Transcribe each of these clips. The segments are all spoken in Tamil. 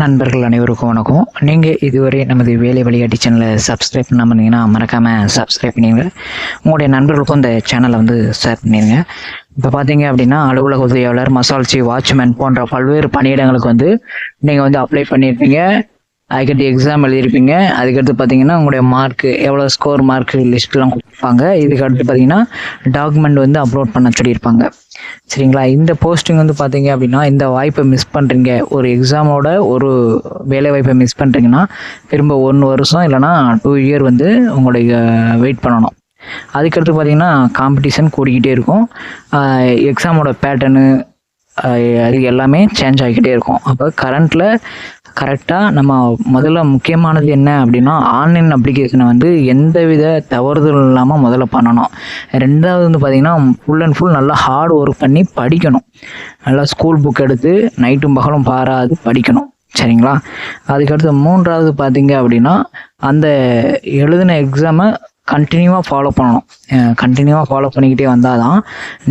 நண்பர்கள் அனைவருக்கும் வணக்கம். நீங்கள் இதுவரை நமது வேலை வழிகாட்டி சேனலை சப்ஸ்கிரைப் பண்ண இருந்தீங்கன்னா மறக்காமல் சப்ஸ்கிரைப் பண்ணிடுங்க. உங்களுடைய நண்பர்களுக்கும் இந்த சேனலை வந்து ஷேர் பண்ணிடுங்க. இப்போ பார்த்தீங்க அப்படின்னா அலுவலக உதவியாளர் மசால்ச்சி வாட்ச்மேன் போன்ற பல்வேறு பணியிடங்களுக்கு வந்து நீங்கள் வந்து அப்ளை பண்ணியிருப்பீங்க. அதுக்கடுத்து எக்ஸாம் எழுதியிருப்பீங்க. அதுக்கடுத்து பார்த்தீங்கன்னா உங்களுடைய மார்க்கு எவ்வளோ ஸ்கோர் மார்க் லிஸ்ட்லாம் கொடுப்பாங்க. இதுக்கு அடுத்து பார்த்தீங்கன்னா டாக்குமெண்ட் வந்து அப்லோட் பண்ண சொல்லியிருப்பாங்க. சரிங்களா? இந்த போஸ்டிங் வந்து பார்த்தீங்க அப்படின்னா இந்த வாய்ப்பை மிஸ் பண்ணுறீங்க ஒரு எக்ஸாமோட ஒரு வேலை வாய்ப்பை மிஸ் பண்ணுறீங்கன்னா திரும்ப ஒன்று வருஷம் இல்லைன்னா டூ இயர் வந்து உங்களுடைய வெயிட் பண்ணணும். அதுக்கடுத்து பார்த்தீங்கன்னா காம்படிஷன் கூடிக்கிட்டே இருக்கும். எக்ஸாமோட பேட்டர்னு அது எல்லாமே சேஞ்ச் ஆகிக்கிட்டே இருக்கும். அப்போ கரண்ட்டில் கரெக்டாக நம்ம முதல்ல முக்கியமானது என்ன அப்படின்னா ஆன்லைன் அப்ளிகேஷனை வந்து எந்தவித தவறுதல் இல்லாமல் முதல்ல பண்ணணும். ரெண்டாவது வந்து பார்த்திங்கன்னா ஃபுல் அண்ட் ஃபுல் நல்லா ஹார்ட் ஒர்க் பண்ணி படிக்கணும். நல்லா ஸ்கூல் புக் எடுத்து நைட்டும் பகலும் பாராது படிக்கணும். சரிங்களா? அதுக்கடுத்து மூன்றாவது பார்த்தீங்க அப்படின்னா அந்த எழுதின எக்ஸாமை கண்டினியூவாக ஃபாலோ பண்ணணும். கண்டினியூவாக ஃபாலோ பண்ணிக்கிட்டே வந்தால் தான்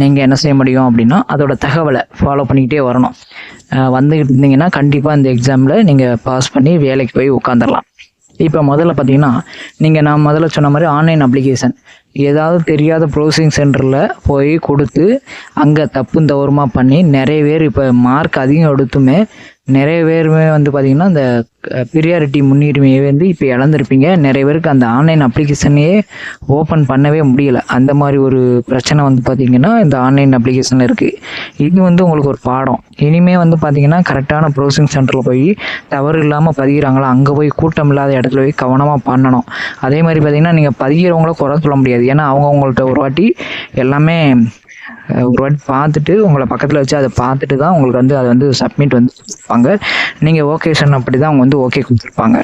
நீங்கள் என்ன செய்ய முடியும் அப்படின்னா அதோட தகவலை ஃபாலோ பண்ணிக்கிட்டே வரணும். வந்துக்கிட்டு இருந்தீங்கன்னா கண்டிப்பாக இந்த எக்ஸாமில் நீங்கள் பாஸ் பண்ணி வேலைக்கு போய் உட்காந்துடலாம் இப்போ முதல்ல பார்த்தீங்கன்னா நீங்கள் நான் முதல்ல சொன்ன மாதிரி ஆன்லைன் அப்ளிகேஷன் ஏதாவது தெரியாத ப்ரௌசிங் சென்டரில் போய் கொடுத்து அங்கே தப்பும் தவறுமா பண்ணி நிறைய பேர் இப்போ மார்க் அதிகம் எடுத்துமே நிறைய பேருமே வந்து பார்த்திங்கன்னா இந்த பிரியாரிட்டி முன்னுரிமையை வந்து இப்போ இழந்திருப்பீங்க. நிறைய பேருக்கு அந்த ஆன்லைன் அப்ளிகேஷனையே ஓப்பன் பண்ணவே முடியல. அந்த மாதிரி ஒரு பிரச்சனை வந்து பார்த்திங்கன்னா இந்த ஆன்லைன் அப்ளிகேஷனில் இருக்குது இது வந்து உங்களுக்கு ஒரு பாடம். இனிமேல் வந்து பார்த்திங்கன்னா கரெக்டான ப்ரௌசிங் சென்டரில் போய் தவறு இல்லாமல் பதிகிறாங்களா? அங்கே போய் கூட்டம் இல்லாத இடத்துல போய் கவனமாக பண்ணணும். அதே மாதிரி பார்த்திங்கன்னா நீங்கள் பதிகிறவங்கள குறை சொல்ல முடியாது. ஏன்னா அவங்க உங்கள்கிட்ட ஒரு வாட்டி எல்லாமே ஒரு வாட்டி பார்த்துட்டு உங்களை பக்கத்தில் வச்சு அதை பார்த்துட்டு தான் உங்களுக்கு வந்து அதை வந்து சப்மிட் வந்து கொடுப்பாங்க. நீங்கள் ஓகே சொன்ன அப்படி தான் அவங்க வந்து ஓகே கொடுத்துருப்பாங்க.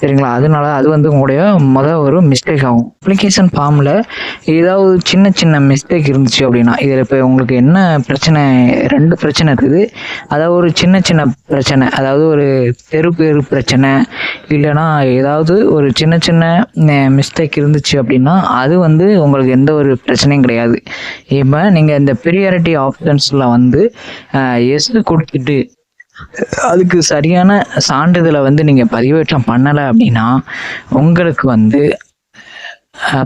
சரிங்களா? அதனால அது வந்து உங்களுடைய மொதல் ஒரு மிஸ்டேக் ஆகும். அப்ளிகேஷன் ஃபார்மில் ஏதாவது சின்ன சின்ன மிஸ்டேக் இருந்துச்சு அப்படின்னா இதில் இப்போ உங்களுக்கு என்ன பிரச்சனை ரெண்டு பிரச்சனை இருக்குது. அதாவது ஒரு சின்ன சின்ன பிரச்சனை அதாவது ஒரு தெரு பேரு பிரச்சனை இல்லைன்னா ஏதாவது ஒரு சின்ன சின்ன மிஸ்டேக் இருந்துச்சு அப்படின்னா அது வந்து உங்களுக்கு எந்த ஒரு பிரச்சனையும் கிடையாது. இப்போ நீங்கள் நீங்கள் இந்த ப்ரியாரிட்டி ஆப்ஷன்ஸில் வந்து எஸ் கொடுத்துட்டு அதுக்கு சரியான சான்றிதழை வந்து நீங்கள் பதிவேற்றம் பண்ணலை அப்படின்னா உங்களுக்கு வந்து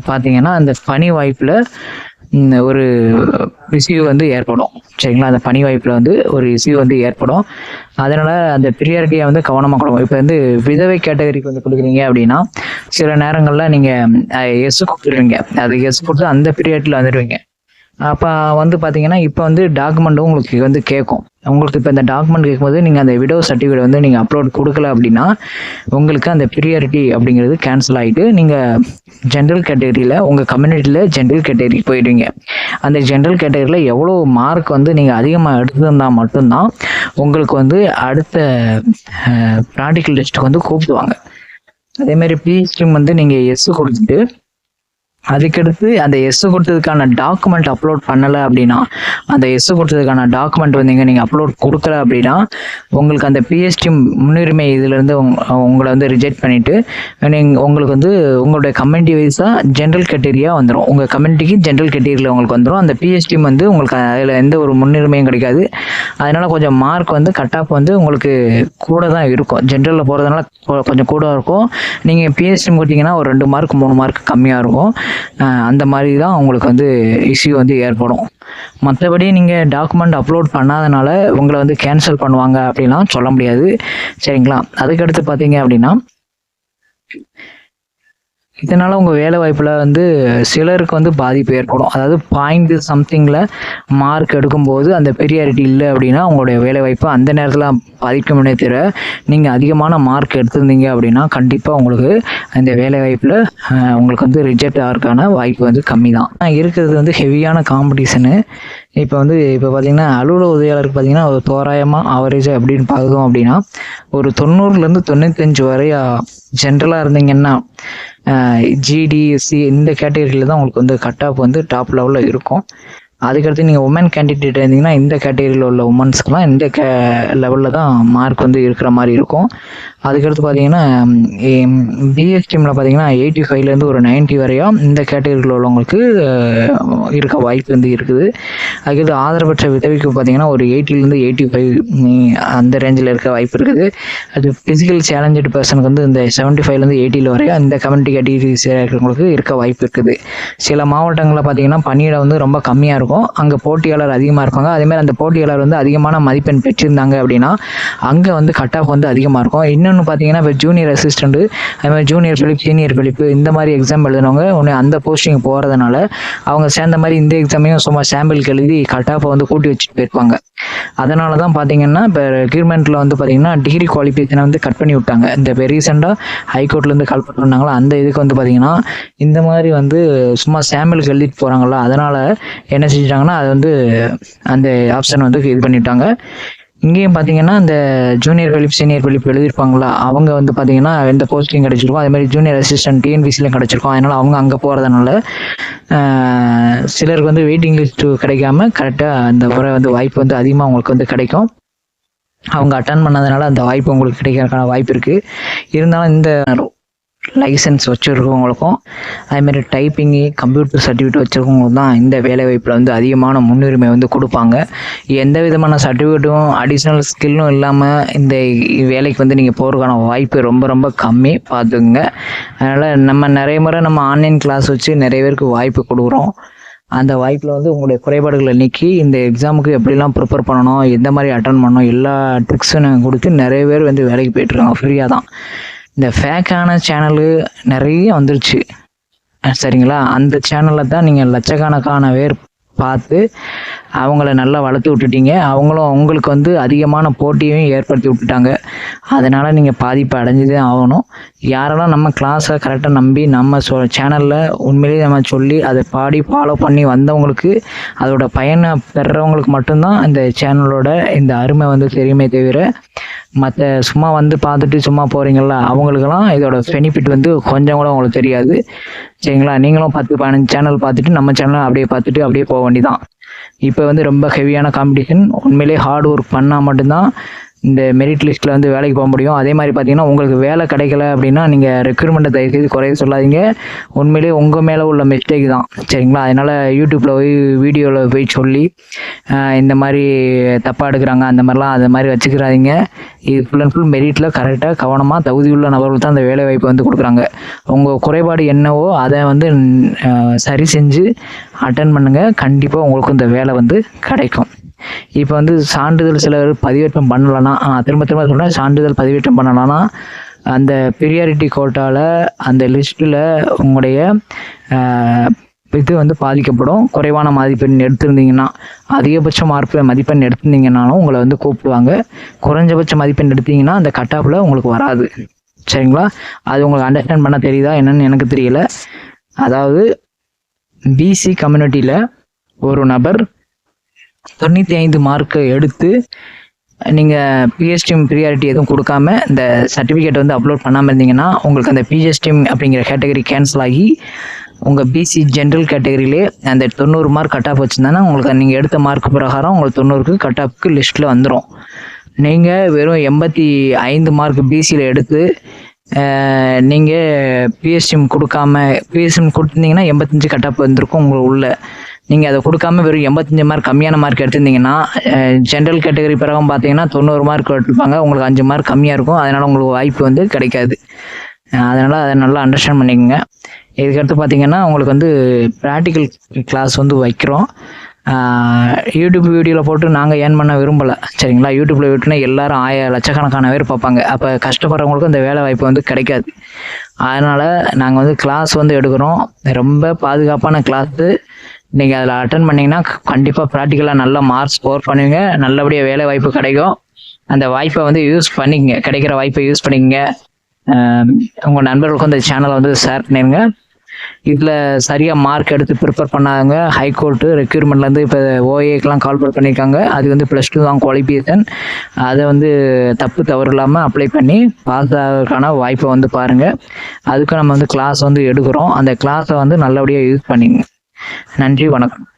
பார்த்தீங்கன்னா அந்த பணி வாய்ப்பில் ஒரு இசியூ வந்து ஏற்படும். சரிங்களா? அந்த பணி வாய்ப்பில் வந்து ஒரு இஸ்யூ வந்து ஏற்படும். அதனால் அந்த ப்ரியாரிட்டியை வந்து கவனமாக கொடுக்கும் இப்போ வந்து விதவை கேட்டகரிக்கு வந்து கொடுக்குறீங்க அப்படின்னா சில நேரங்களில் நீங்கள் எஸ் கொடுத்துருவீங்க. அது எஸ் கொடுத்து அந்த பீரியடில் வந்துடுவீங்க அப்போ வந்து பார்த்தீங்கன்னா இப்போ வந்து டாக்குமெண்ட்டும் உங்களுக்கு வந்து கேட்கும் உங்களுக்கு இப்போ இந்த டாக்குமெண்ட் கேட்கும்போது நீங்கள் அந்த விடோ சர்டிஃபிகேட் வந்து நீங்கள் அப்லோட் கொடுக்கல அப்படின்னா உங்களுக்கு அந்த ப்ரியாரிட்டி அப்படிங்கிறது கேன்சல் ஆகிட்டு நீங்கள் ஜென்ரல் கேட்டகரியில் உங்கள் கம்யூனிட்டியில் ஜென்ரல் கேட்டகரிக்கு போயிடுவீங்க. அந்த ஜென்ரல் கேட்டகரியில் எவ்வளோ மார்க் வந்து நீங்கள் அதிகமாக எடுத்திருந்தால் மட்டும்தான் உங்களுக்கு வந்து அடுத்த ப்ராக்டிக்கல் டெஸ்ட்டுக்கு வந்து கூப்பிடுவாங்க. அதேமாதிரி பிஹெச்டி வந்து நீங்கள் எஸ் கொடுத்துட்டு அதுக்கடுத்து அந்த எஸ் கொடுத்ததுக்கான டாக்குமெண்ட் அப்லோட் பண்ணலை அப்படின்னா அந்த எஸ் கொடுத்ததுக்கான டாக்குமெண்ட் வந்து நீங்கள் அப்லோட் கொடுக்கல அப்படின்னா உங்களுக்கு அந்த பிஎஸ்டி முன்னுரிமை இதிலேருந்து உங்களை வந்து ரிஜெக்ட் பண்ணிவிட்டு நீங்கள் உங்களுக்கு வந்து உங்களுடைய கம்யூனிட்டி வைஸாக ஜென்ரல் கேட்டேரியா வந்துடும் உங்கள் கம்யூனிட்டிக்கு ஜென்ரல் கேட்டேரியில் உங்களுக்கு வந்துடும் அந்த பிஎஸ்டி வந்து உங்களுக்கு அதில் எந்த ஒரு முன்னுரிமையும் கிடைக்காது. அதனால் கொஞ்சம் மார்க் வந்து கட் ஆஃப் வந்து உங்களுக்கு கூட தான் இருக்கும். ஜென்ரலில் போகிறதுனால கொஞ்சம் கூட இருக்கும். நீங்கள் பிஎஸ்டி கொடுத்தீங்கன்னா ஒரு ரெண்டு மார்க் மூணு மார்க் கம்மியாக இருக்கும். அந்த மாதிரி தான் உங்களுக்கு வந்து இஷ்யூ வந்து ஏற்படும். மற்றபடி நீங்கள் டாக்குமெண்ட் அப்லோட் பண்ணாதனால உங்களை வந்து கேன்சல் பண்ணுவாங்க அப்படிலாம் சொல்ல முடியாது. சரிங்களா? அதுக்கடுத்து பார்த்தீங்க அப்படின்னா இதனால் உங்கள் வேலை வாய்ப்பில் வந்து சிலருக்கு வந்து பாதிப்பு ஏற்படும். அதாவது பாயிண்ட் சம்திங்கில் மார்க் எடுக்கும்போது அந்த பெரியாரிட்டி இல்லை அப்படின்னா உங்களுடைய வேலை வாய்ப்பு அந்த நேரத்தில் பாதிக்குமே தவிர நீங்கள் அதிகமான மார்க் எடுத்திருந்தீங்க அப்படின்னா கண்டிப்பாக உங்களுக்கு அந்த வேலை வாய்ப்பில் உங்களுக்கு வந்து ரிஜெக்ட் ஆகிறதுக்கான வாய்ப்பு வந்து கம்மி தான் இருக்கிறது வந்து ஹெவியான காம்படிஷனு இப்போ வந்து இப்போ பார்த்தீங்கன்னா அலுவலக உதவியாளருக்கு பார்த்தீங்கன்னா ஒரு தோராயமாக ஆவரேஜாக எப்படின்னு பார்த்தோம் அப்படின்னா ஒரு தொண்ணூறுலேருந்து தொண்ணூத்தஞ்சு வரையா ஜென்ரலாக இருந்தீங்கன்னா ஜிடிஎஸ்சி e இந்த கேட்டகரியில் தான் உங்களுக்கு வந்து கட் ஆஃப் வந்து டாப் லெவலில் இருக்கும். அதுக்கடுத்து நீங்கள் உமன் கேண்டிடேட் இருந்தீங்கன்னா இந்த கேட்டகரியில் உள்ள உமன்ஸ்க்குலாம் இந்த கே லெவலில் தான் மார்க் வந்து இருக்கிற மாதிரி இருக்கும். அதுக்கடுத்து பார்த்தீங்கன்னா பிஎஸ் டீமில் பார்த்தீங்கன்னா எயிட்டி ஃபைவ்லேருந்து ஒரு 90 வரையும் இந்த கேட்டகரியில் உள்ளவங்களுக்கு இருக்க வாய்ப்பு வந்து இருக்குது. அதுக்கடுத்து ஆதரவற்ற விதவிக்கு பார்த்தீங்கன்னா ஒரு எயிட்டிலேருந்து எயிட்டி ஃபைவ் அந்த ரேஞ்சில் இருக்க வாய்ப்பு இருக்குது. அது ஃபிசிக்கல் சேலஞ்சட் பர்சனுக்கு வந்து இந்த செவன்ட்டி ஃபைவ்லேருந்து எயிட்டியில் வரையும் இந்த கம்யூனிட்டி கேட்டகரி இருக்கிறவங்களுக்கு இருக்க வாய்ப்பு இருக்குது. சில மாவட்டங்களில் பார்த்தீங்கன்னா பணியிட வந்து ரொம்ப கம்மியாக இருக்கும். அங்கே போட்டியாளர் அதிகமாக இருப்பாங்க. அதேமாதிரி அந்த போட்டியாளர் வந்து அதிகமான மதிப்பெண் பெற்றிருந்தாங்க அப்படின்னா அங்கே வந்து கட் ஆஃப் வந்து அதிகமாக இருக்கும். இன்னொன்று பார்த்தீங்கன்னா இப்போ ஜூனியர் அசிஸ்டண்ட்டு அதுமாதிரி ஜூனியர் பிலிப் சீனியர் பிலிப்பு இந்த மாதிரி எக்ஸாம் எழுதுனவங்க உடனே அந்த போஸ்டிங் போகிறதுனால அவங்க சேர்ந்த மாதிரி இந்த எக்ஸாமையும் சும்மா சாம்பிளுக்கு எழுதி கட் ஆஃபை வந்து கூட்டி வச்சுட்டு போயிருப்பாங்க. அதனால தான் பார்த்தீங்கன்னா இப்போ ரெக்யூர்மெண்ட்டில் வந்து பார்த்தீங்கன்னா டிகிரி குவாலிஃபிகேஷனை வந்து கட் பண்ணி விட்டாங்க. இந்த இப்போ ரீசெண்டாக ஹைகோர்ட்லேருந்து கால் பண்ணாங்களோ அந்த இதுக்கு வந்து பார்த்தீங்கன்னா இந்த மாதிரி வந்து சும்மா சாம்பிளுக்கு எழுதிட்டு போகிறாங்களா அதனால் என்ன செஞ்சிட்டாங்கன்னா அது வந்து அந்த ஆப்ஷன் வந்து இது பண்ணிட்டாங்க. இங்கேயும் பார்த்தீங்கன்னா இந்த ஜூனியர் பிலிப் சீனியர் பிலிப் எழுதியிருப்பாங்களா அவங்க வந்து பார்த்தீங்கன்னா எந்த போஸ்டிங் கிடைச்சிருக்கும். அதே மாதிரி ஜூனியர் அசிஸ்டன்ட் டிஎன்பிசிலையும் கிடச்சிருக்கோம். அதனால் அவங்க அங்கே போகிறதுனால சிலருக்கு வந்து வெயிட்டிங் லிஸ்ட் கிடைக்காம கரெக்டாக அந்த முறை வந்து வாய்ப்பு வந்து அதிகமாக அவங்களுக்கு வந்து கிடைக்கும். அவங்க அட்டன் பண்ணதுனால அந்த வாய்ப்பு உங்களுக்கு கிடைக்கிறதுக்கான வாய்ப்பு இருக்குது இருந்தாலும் இந்த லைசன்ஸ் வச்சுருக்கவங்களுக்கும் அதேமாதிரி டைப்பிங்கு கம்ப்யூட்டர் சர்டிஃபிகேட் வச்சுருக்கவங்களுக்கு தான் இந்த வேலைவாய்ப்பில் வந்து அதிகமான முன்னுரிமை வந்து கொடுப்பாங்க. எந்த விதமான சர்டிஃபிகேட்டும் அடிஷ்னல் ஸ்கில்லும் இல்லாமல் இந்த வேலைக்கு வந்து நீங்கள் போகிறதுக்கான வாய்ப்பு ரொம்ப ரொம்ப கம்மி. பார்த்துக்குங்க. அதனால் நம்ம நிறைய முறை நம்ம ஆன்லைன் கிளாஸ் வச்சு நிறைய பேருக்கு வாய்ப்பு கொடுக்குறோம். அந்த வாய்ப்பில் வந்து உங்களுடைய குறைபாடுகளை நீக்கி இந்த எக்ஸாமுக்கு எப்படிலாம் ப்ரிப்பேர் பண்ணணும் எந்த மாதிரி அட்டன் பண்ணணும் எல்லா ட்ரிக்ஸும் நாங்கள் கொடுத்து நிறைய பேர் வந்து வேலைக்கு போயிட்டுருக்காங்க ஃப்ரீயாக தான். இந்த ஃபேக்கான சேனலு நிறைய வந்துருச்சு. சரிங்களா? அந்த சேனலில் தான் நீங்கள் லட்சக்கணக்கான பேர் பார்த்து அவங்கள நல்லா வளர்த்து விட்டுட்டீங்க. அவங்களும் உங்களுக்கு வந்து அதிகமான போட்டியையும் ஏற்படுத்தி விட்டுட்டாங்க. அதனால் நீங்கள் பாதிப்பு அடைஞ்சதே ஆகணும். யாரெல்லாம் நம்ம கிளாஸை கரெக்டாக நம்பி நம்ம சொ சேனலில் உண்மையிலேயே நம்ம சொல்லி அதை பாடி ஃபாலோ பண்ணி வந்தவங்களுக்கு அதோட பயனை பெறுறவங்களுக்கு மட்டும்தான் இந்த சேனலோட இந்த அருமை வந்து தெரியுமே தவிர மற்ற சும்மா வந்து பார்த்துட்டு சும்மா போகிறீங்கள அவங்களுக்கெல்லாம் இதோட பெனிஃபிட் வந்து கொஞ்சம் கூட உங்களுக்கு தெரியாது. சரிங்களா? நீங்களும் பத்து பதினஞ்சு சேனல் பார்த்துட்டு நம்ம சேனலை அப்படியே பார்த்துட்டு அப்படியே போக வேண்டிதான் இப்போ வந்து ரொம்ப ஹெவியான காம்படிஷன் உண்மையிலேயே ஹார்ட் ஒர்க் பண்ணால் மட்டும்தான் இந்த மெரிட் லிஸ்ட்டில் வந்து வேலைக்கு போக முடியும். அதே மாதிரி பார்த்தீங்கன்னா உங்களுக்கு வேலை கிடைக்கல அப்படின்னா நீங்கள் ரெக்ரூட்மெண்ட்டை தயவுசெய்து குறைய சொல்லாதீங்க. உண்மையிலேயே உங்கள் மேலே உள்ள மிஸ்டேக் தான். சரிங்களா? அதனால் யூடியூப்பில் போய் வீடியோவில் போய் சொல்லி இந்த மாதிரி தப்பாக எடுக்கிறாங்க அந்த மாதிரிலாம் அந்த மாதிரி வச்சுக்கிறாதீங்க. இது ஃபுல் அண்ட் ஃபுல் மெரிட்டில் கரெக்டாக கவனமாக தகுதி உள்ள நபர்கள் தான் அந்த வேலை வாய்ப்பை வந்து கொடுக்குறாங்க. உங்கள் குறைபாடு என்னவோ அதை வந்து சரி செஞ்சு அட்டன் பண்ணுங்கள் கண்டிப்பாக உங்களுக்கு இந்த வேலை வந்து கிடைக்கும். இப்போ வந்து சான்றிதழ் சிலர் பதிவேற்றம் பண்ணலன்னா திரும்ப திரும்ப சொல்கிறேன் சான்றிதழ் பதிவேற்றம் பண்ணலான்னா அந்த பிரியாரிட்டி கோட்டாவில் அந்த லிஸ்ட்டில் உங்களுடைய இது வந்து பாதிக்கப்படும். குறைவான மதிப்பெண் எடுத்திருந்தீங்கன்னா அதிகபட்ச மார்க் மதிப்பெண் எடுத்திருந்தீங்கன்னாலும் உங்களை வந்து கூப்பிடுவாங்க. குறைஞ்சபட்ச மதிப்பெண் எடுத்தீங்கன்னா அந்த கட் ஆஃபில் உங்களுக்கு வராது. சரிங்களா? அது உங்களுக்கு அண்டர்ஸ்டாண்ட் பண்ண தெரியுதா என்னன்னு எனக்கு தெரியல. அதாவது பிசி கம்யூனிட்டியில் ஒரு நபர் தொண்ணூற்றி ஐந்து மார்க்கை எடுத்து நீங்கள் பிஎஸ்டிஎம் ப்ரியாரிட்டி எதுவும் கொடுக்காம இந்த சர்டிஃபிகேட் வந்து அப்லோட் பண்ணாமல் இருந்தீங்கன்னா உங்களுக்கு அந்த பிஎஸ்டிஎம் அப்படிங்கிற கேட்டகரி கேன்சல் ஆகி உங்கள் பிசி ஜென்ரல் கேட்டகரியிலே அந்த தொண்ணூறு மார்க் கட் ஆஃப் வச்சுருந்தாங்கன்னா உங்களுக்கு நீங்கள் எடுத்த மார்க் பிரகாரம் உங்களுக்கு தொண்ணூறுக்கு கட் ஆஃப்க்கு லிஸ்ட்டில் வந்துடும் நீங்கள் வெறும் எண்பத்தி ஐந்து மார்க் பிசியில் எடுத்து நீங்கள் பிஎஸ்டிஎம் கொடுக்காம பிஎஸ்எம் கொடுத்துருந்தீங்கன்னா எண்பத்தஞ்சு கட் ஆஃப் வந்திருக்கும் உங்களுக்கு உள்ள. நீங்கள் அதை கொடுக்காம வெறும் எண்பத்தஞ்சு மார்க் கம்மியான மார்க் எடுத்திருந்தீங்கன்னா ஜென்ரல் கேட்டகரி பிறகு பார்த்தீங்கன்னா தொண்ணூறு மார்க் எடுப்பாங்க உங்களுக்கு அஞ்சு மார்க் கம்மியாக இருக்கும். அதனால் உங்களுக்கு வாய்ப்பு வந்து கிடைக்காது. அதனால் அதை நல்லா அண்டர்ஸ்டாண்ட் பண்ணிக்கோங்க. இதுக்கடுத்து பார்த்தீங்கன்னா உங்களுக்கு வந்து ப்ராக்டிக்கல் கிளாஸ் வந்து வைக்கிறோம். யூடியூப் வீடியோவில் போட்டு நாங்கள் ஏர்ன் பண்ண விரும்பலை. சரிங்களா? யூடியூப்பில் விட்டுனா எல்லாரும் ஆய லட்சக்கணக்கான பேர் பார்ப்பாங்க. அப்போ கஷ்டப்படுறவங்களுக்கும் இந்த வேலை வாய்ப்பு வந்து கிடைக்காது. அதனால் நாங்கள் வந்து கிளாஸ் வந்து எடுக்கிறோம். ரொம்ப பாதுகாப்பான கிளாஸு நீங்கள் அதில் அட்டன் பண்ணிங்கன்னா கண்டிப்பாக ப்ராக்டிக்கலாக நல்ல மார்க் ஸ்கோர் பண்ணுவீங்க. நல்லபடியாக வேலை வாய்ப்பு கிடைக்கும். அந்த வாய்ப்பை வந்து யூஸ் பண்ணிக்கங்க. கிடைக்கிற வாய்ப்பை யூஸ் பண்ணிக்கங்க. உங்கள் நண்பர்களுக்கும் இந்த சேனலை வந்து ஷேர் பண்ணிடுங்க இதில் சரியாக மார்க் எடுத்து ப்ரிப்பேர் பண்ணாதவங்க ஹைகோர்ட்டு ரெக்யூர்மெண்ட்லேருந்து இப்போ ஓஏக்கெலாம் கால் பண்ணியிருக்காங்க அது வந்து ப்ளஸ் டூ தான் குவாலிஃபிகேஷன் அதை வந்து தப்பு தவறு இல்லாமல் அப்ளை பண்ணி பாஸ் ஆகிறதுக்கான வாய்ப்பை வந்து பாருங்கள் அதுக்கு நம்ம வந்து கிளாஸ் வந்து எடுக்கிறோம். அந்த கிளாஸை வந்து நல்லபடியாக யூஸ் பண்ணிங்க நன்றி வணக்கம்.